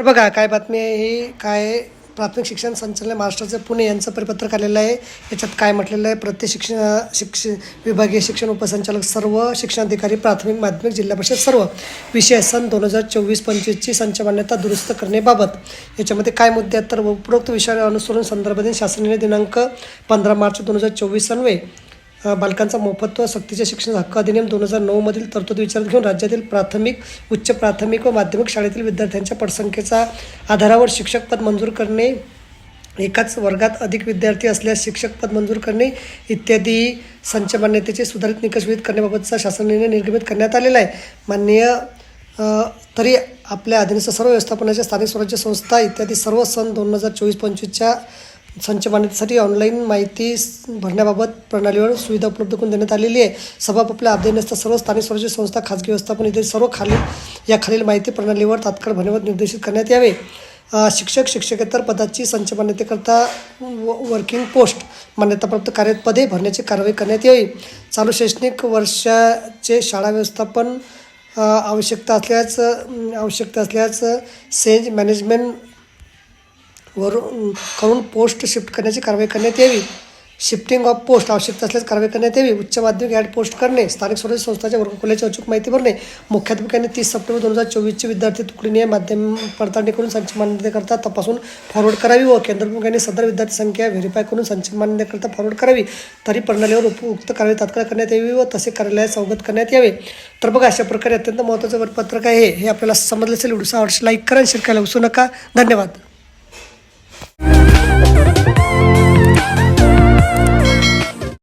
तर बघा काय बातमी आहे ही काय प्राथमिक शिक्षण संचालन महाराष्ट्राचे पुणे यांचं परिपत्रक आलेलं आहे. याच्यात काय म्हटलेलं आहे? प्रत्येक शिक्षण शिक्ष विभागीय शिक्षण उपसंचालक सर्व शिक्षणाधिकारी प्राथमिक माध्यमिक जिल्हा परिषद सर्व विषय सन दोन हजार चोवीस पंचवीसची संच मान्यता दुरुस्त करण्याबाबत. याच्यामध्ये काय मुद्दे आहेत? तर उपरोक्त विषयावर अनुसरून संदर्भातील शासनाने दिनांक पंधरा मार्च दोन हजार चोवीस अन्वये बालकांचा मोफत व सक्तीचे शिक्षण हक्क अधिनियम दोन हजार नऊमधील तरतूद विचारात घेऊन राज्यातील प्राथमिक उच्च प्राथमिक व माध्यमिक शाळेतील विद्यार्थ्यांच्या पटसंख्येचा आधारावर शिक्षक पद मंजूर करणे एकाच वर्गात अधिक विद्यार्थी असल्यास शिक्षक पद मंजूर करणे इत्यादी संच मान्यतेचे सुधारित निकष विहित करण्याबाबतचा शासनाने निर्गमित करण्यात आलेला आहे. माननीय तरी आपल्या अधीनस्थ सर्व व्यवस्थापनाच्या स्थानिक स्वराज्य संस्था इत्यादी सर्व सन दोन हजार चोवीस पंचवीसच्या संच मान्यतेसाठी ऑनलाईन माहिती भरण्याबाबत प्रणालीवर सुविधा उपलब्ध करून देण्यात आलेली आहे. सभा आपल्या अधीनस्थ सर्व स्थानिक स्वराज्य संस्था खाजगी व्यवस्थापन इथे सर्व खालील या खालील माहिती प्रणालीवर तात्काळ भरण्यावर निर्देशित करण्यात यावे. शिक्षक शिक्षकेतर पदाची संच मान्यतेकरता व वर्किंग पोस्ट मान्यताप्राप्त कार्यपदे भरण्याची कारवाई करण्यात यावी. चालू शैक्षणिक वर्षाचे शाळा व्यवस्थापन आवश्यकता असल्यास आवश्यकता असल्यास सेंज मॅनेजमेंट वरून करून पोस्ट शिफ्ट करण्याची कारवाई करण्यात यावी. शिफ्टिंग ऑफ पोस्ट आवश्यकता असल्यास कारवाई करण्यात यावी. उच्च माध्यमिक ॲड पोस्ट करणे. स्थानिक स्वराज्य संस्थांच्या वर्गखोल्याची अचूक माहिती भरणे. मुख्याध्यापकांनी तीस सप्टेंबर दोन हजार चोवीसचे विद्यार्थी तुकडीने माध्यम पडताळणी करून संच मान्यतेकरता तपासून फॉरवर्ड करावी व केंद्रप्रमुखांनी सदर विद्यार्थी संख्या व्हेरीफाय करून संच मान्यतेकरता फॉरवर्ड करावी. तरी प्रणालीवर उपयुक्त कारवाई तात्काळ करण्यात यावी व तसे कार्यालयात अवगत करण्यात यावे. तर बघा अशा प्रकारे अत्यंत महत्त्वाचं पत्रक आहे. हे आपल्याला समजलं असेल. व्हिडिओ आवडल्यास लाईक करा शेअर करायला विसरू नका. धन्यवाद.